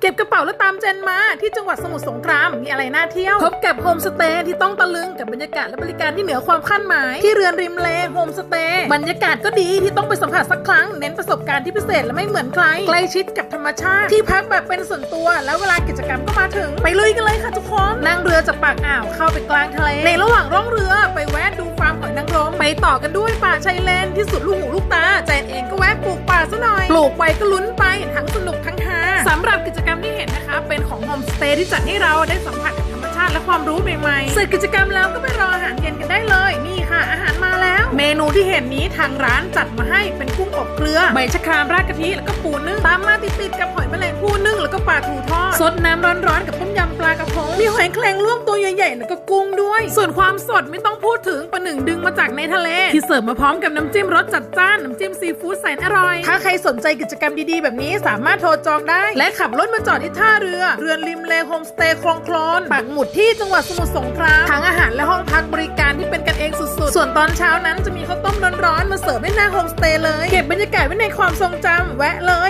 เก็บกระเป๋าแล้วตามเจนมาที่จังหวัดสมุทรสงครามมีอะไรน่าเที่ยว พบกับโฮมสเตย์ที่ต้องตะลึงกับบรรยากาศและบริการที่เหนือความคาดหมาย ที่เรือนริมเลโฮมสเตย์บรรยากาศก็ดีที่ต้องไปสัมผัสสักครั้ง เน้นประสบการณ์ที่พิเศษและไม่เหมือนใครใกล้ชิดกับธรรมชาติ ที่พักแบบเป็นส่วนตัว แล้วเวลากิจกรรมก็มาถึง ไปลุยกันเลยค่ะทุกคนนั่งเรือจากปากอ่าวเข้าไปกลางทะเลในระหว่างร่องเรือไปแวะดูฟาร์มหอยนางรมไปต่อกันด้วยป่าชายเลนที่สุดลูกหูลูกตาแจนเองก็แวะปลูกป่าซะหน่อย ปลูกไปก็ลุ้นไปทั้งสนุกทั้งฮาสำหรับกิจกรรมที่เห็นนะคะ เป็นของโฮมสเตย์ที่จัดให้เราได้สัมผัสกับธรรมชาติและความรู้ใหม่ๆเสร็จกิจกรรมแล้วก็ไปรออาหารเย็นกันได้เลยนี่ค่ะอาหารมาแล้ว เมนูที่เห็นนี้ทางร้านจัดมาให้เป็นกุ้งอบเกลือใบชะครามราดกะทิแล้วก็ปูนึ่งตามมาติดๆกับหอยแมลงภู่นึ่งแล้วก็ ปลาทูทอด สดน้ำร้อนๆกับต้มยำปลากระพง มีหอยแครงลวกตัวใหญ่ๆแล้วก็กุ้งด้วย ส่วนความสดไม่ต้องพูดถึงประหนึ่งดึงมาจากในทะเล ที่เสิร์ฟมาพร้อมกับน้ำจิ้มรสจัดจ้าน น้ำจิ้มซีฟู้ดแสนอร่อย ถ้าใครสนใจกิจกรรมดีๆ แบบนี้สามารถโทรจองได้ และขับรถมาจอดที่ท่าเรือ เรือนริมเลโฮมสเตย์คลองโคลนปักหมุดที่จังหวัดสมุทรสงครามทั้งอาหารและห้องพักบริการที่เป็นกันเองสุดๆ ส่วนตอนเช้านั้นจะมีข้าวต้มร้อนๆมาเสิร์ฟให้หน้าโฮมสเตย์เลย เก็บบรรยากาศไว้ในความทรงจำแวะเลยอร่อย